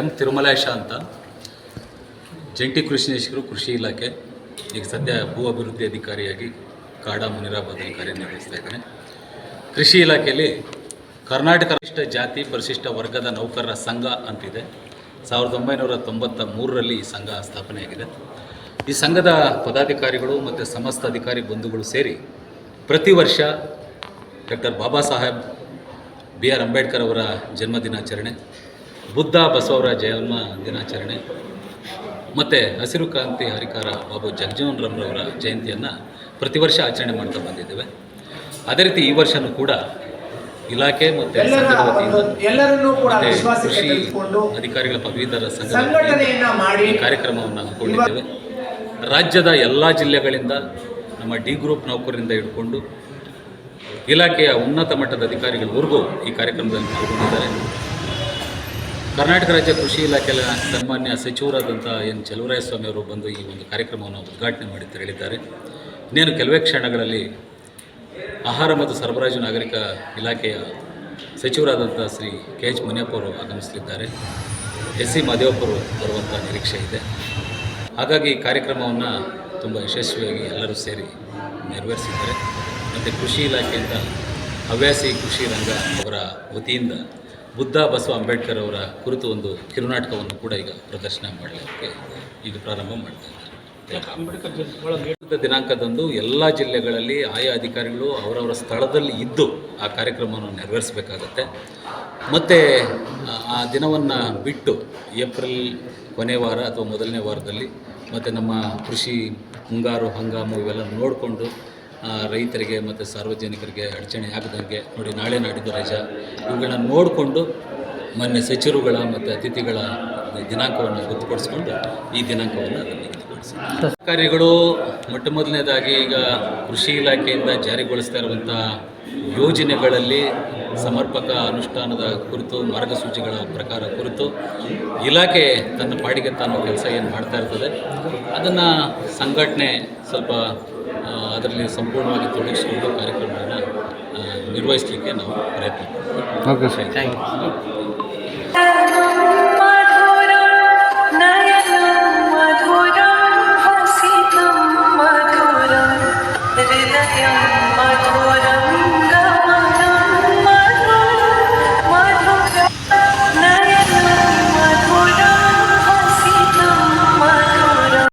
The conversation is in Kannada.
ಎಂ ತಿರುಮಲೇಶ ಅಂತ. ಜಂಟಿ ಕೃಷಿ ಕೃಷಿನೇಶಕರು ಕೃಷಿ ಇಲಾಖೆ, ಈಗ ಸದ್ಯ ಭೂ ಅಭಿವೃದ್ಧಿ ಅಧಿಕಾರಿಯಾಗಿ ಕಾಡಾ ಮುನಿರಾಬಾದಲ್ಲಿ ಕಾರ್ಯನಿರ್ವಹಿಸ್ತಾ ಇದ್ದಾನೆ. ಕೃಷಿ ಇಲಾಖೆಯಲ್ಲಿ ಕರ್ನಾಟಕ ಪರಿಶಿಷ್ಟ ಜಾತಿ, ಪರಿಶಿಷ್ಟ ವರ್ಗದ ನೌಕರರ ಸಂಘ ಅಂತಿದೆ. ಸಾವಿರದ ಒಂಬೈನೂರ ತೊಂಬತ್ತ ಮೂರರಲ್ಲಿ ಈ ಸಂಘ ಸ್ಥಾಪನೆಯಾಗಿದೆ. ಈ ಸಂಘದ ಪದಾಧಿಕಾರಿಗಳು ಮತ್ತು ಸಮಸ್ತ ಅಧಿಕಾರಿ ಬಂಧುಗಳು ಸೇರಿ ಪ್ರತಿ ವರ್ಷ doctor Baba Saheb B R Ambedkar ಅವರ ಜನ್ಮ ದಿನಾಚರಣೆ ಬುದ್ಧ ಬಸವರ ಜನ್ಮ ದಿನಾಚರಣೆ ಮತ್ತು ಹಸಿರು ಕ್ರಾಂತಿ ಹರಿಕಾರ ಬಾಬು ಜಗಜೀವನ್ ರಾಮ್ರವರ ಜಯಂತಿಯನ್ನು ಪ್ರತಿ ವರ್ಷ ಆಚರಣೆ ಮಾಡ್ತಾ ಬಂದಿದ್ದೇವೆ. ಅದೇ ರೀತಿ ಈ ವರ್ಷವೂ ಕೂಡ ಇಲಾಖೆ ಮತ್ತು ಕೃಷಿ ಅಧಿಕಾರಿಗಳ ಪದವೀಧರ ಸಂಘ ಕಾರ್ಯಕ್ರಮವನ್ನು ಹಮ್ಮಿಕೊಂಡಿದ್ದೇವೆ. ರಾಜ್ಯದ ಎಲ್ಲ ಜಿಲ್ಲೆಗಳಿಂದ ನಮ್ಮ ಡಿ ಗ್ರೂಪ್ ನೌಕರರಿಂದ ಹಿಡ್ಕೊಂಡು ಇಲಾಖೆಯ ಉನ್ನತ ಮಟ್ಟದ ಅಧಿಕಾರಿಗಳವರೆಗೂ ಈ ಕಾರ್ಯಕ್ರಮದಲ್ಲಿ ಪಾಲ್ಗೊಂಡಿದ್ದಾರೆ. ಕರ್ನಾಟಕ ರಾಜ್ಯ ಕೃಷಿ ಇಲಾಖೆಯ ಸನ್ಮಾನ್ಯ ಸಚಿವರಾದಂಥ ಎನ್ ಚಲುವರಾಯಸ್ವಾಮಿ ಅವರು ಬಂದು ಈ ಒಂದು ಕಾರ್ಯಕ್ರಮವನ್ನು ಉದ್ಘಾಟನೆ ಮಾಡಿ ತೆರಳಿದ್ದಾರೆ ಇನ್ನೇನು ಕೆಲವೇ ಕ್ಷಣಗಳಲ್ಲಿ ಆಹಾರ ಮತ್ತು ಸರಬರಾಜು ನಾಗರಿಕ ಇಲಾಖೆಯ ಸಚಿವರಾದಂಥ ಶ್ರೀ ಕೆ ಎಚ್ ಮುನಿಯಪ್ಪ ಅವರು ಆಗಮಿಸಲಿದ್ದಾರೆ. ಎಸ್ ಸಿ ಮಾದೇವಪ್ಪರು ಬರುವಂಥ ನಿರೀಕ್ಷೆ ಇದೆ. ಹಾಗಾಗಿ ಈ ಕಾರ್ಯಕ್ರಮವನ್ನು ತುಂಬ ಯಶಸ್ವಿಯಾಗಿ ಎಲ್ಲರೂ ಸೇರಿ ನೆರವೇರಿಸಿದ್ದಾರೆ. ಮತ್ತು ಕೃಷಿ ಇಲಾಖೆಯಿಂದ ಹವ್ಯಾಸಿ ಕೃಷಿ ರಂಗ ಅವರ ವತಿಯಿಂದ ಬುದ್ಧ ಬಸವ ಅಂಬೇಡ್ಕರ್ ಅವರ ಕುರಿತು ಒಂದು ಕಿರುನಾಟಕವನ್ನು ಕೂಡ ಈಗ ಪ್ರದರ್ಶನ ಮಾಡಲಿಕ್ಕೆ ಈಗ ಪ್ರಾರಂಭ ಮಾಡ್ತಾ ಇದ್ದಾರೆ. ದಿನಾಂಕದಂದು ಎಲ್ಲ ಜಿಲ್ಲೆಗಳಲ್ಲಿ ಆಯಾ ಅಧಿಕಾರಿಗಳು ಅವರವರ ಸ್ಥಳದಲ್ಲಿ ಇದ್ದು ಆ ಕಾರ್ಯಕ್ರಮವನ್ನು ನೆರವೇರಿಸಬೇಕಾಗತ್ತೆ. ಮತ್ತು, ಆ ದಿನವನ್ನು ಬಿಟ್ಟು ಏಪ್ರಿಲ್ ಕೊನೆ ವಾರ ಅಥವಾ ಮೊದಲನೇ ವಾರದಲ್ಲಿ ಮತ್ತು ನಮ್ಮ ಕೃಷಿ ಮುಂಗಾರು ಹಂಗಾಮು ಇವೆಲ್ಲ ನೋಡಿಕೊಂಡು ರೈತರಿಗೆ ಮತ್ತು ಸಾರ್ವಜನಿಕರಿಗೆ ಅಡಚಣೆ ಆಗದಂಗೆ ನೋಡಿ ನಾಳೆ ನಾಡಿದ್ದು ರಜಾ. ಇವುಗಳನ್ನ ನೋಡಿಕೊಂಡು ಮೊನ್ನೆ ಸಚಿವರುಗಳ ಮತ್ತು ಅತಿಥಿಗಳ ದಿನಾಂಕವನ್ನು ಗೊತ್ತುಪಡಿಸ್ಕೊಂಡು ಈ ದಿನಾಂಕವನ್ನು ಅಧಿಕಾರಿಗಳು ಮೊಟ್ಟ ಮೊದಲನೇದಾಗಿ ಈಗ ಕೃಷಿ ಇಲಾಖೆಯಿಂದ ಜಾರಿಗೊಳಿಸ್ತಾ ಇರುವಂಥ ಯೋಜನೆಗಳಲ್ಲಿ ಸಮರ್ಪಕ ಅನುಷ್ಠಾನದ ಕುರಿತು ಮಾರ್ಗಸೂಚಿಗಳ ಪ್ರಕಾರ ಕುರಿತು ಇಲಾಖೆ ತನ್ನ ಪಾಡಿಗೆ ತಾನು ಕೆಲಸ ಏನು ಮಾಡ್ತಾ ಇರ್ತದೆ. ಅದನ್ನು ಸಂಘಟನೆ ಸ್ವಲ್ಪ ಅದರಲ್ಲಿ ಸಂಪೂರ್ಣವಾಗಿ ತೊಡಗಿಸಿಕೊಂಡು ಕಾರ್ಯಕ್ರಮವನ್ನು ನಿರ್ವಹಿಸಲಿಕ್ಕೆ ನಾವು ಪ್ರಯತ್ನ ಓಕೆ ಸರ್ ಥ್ಯಾಂಕ್ ಯು يوم ترون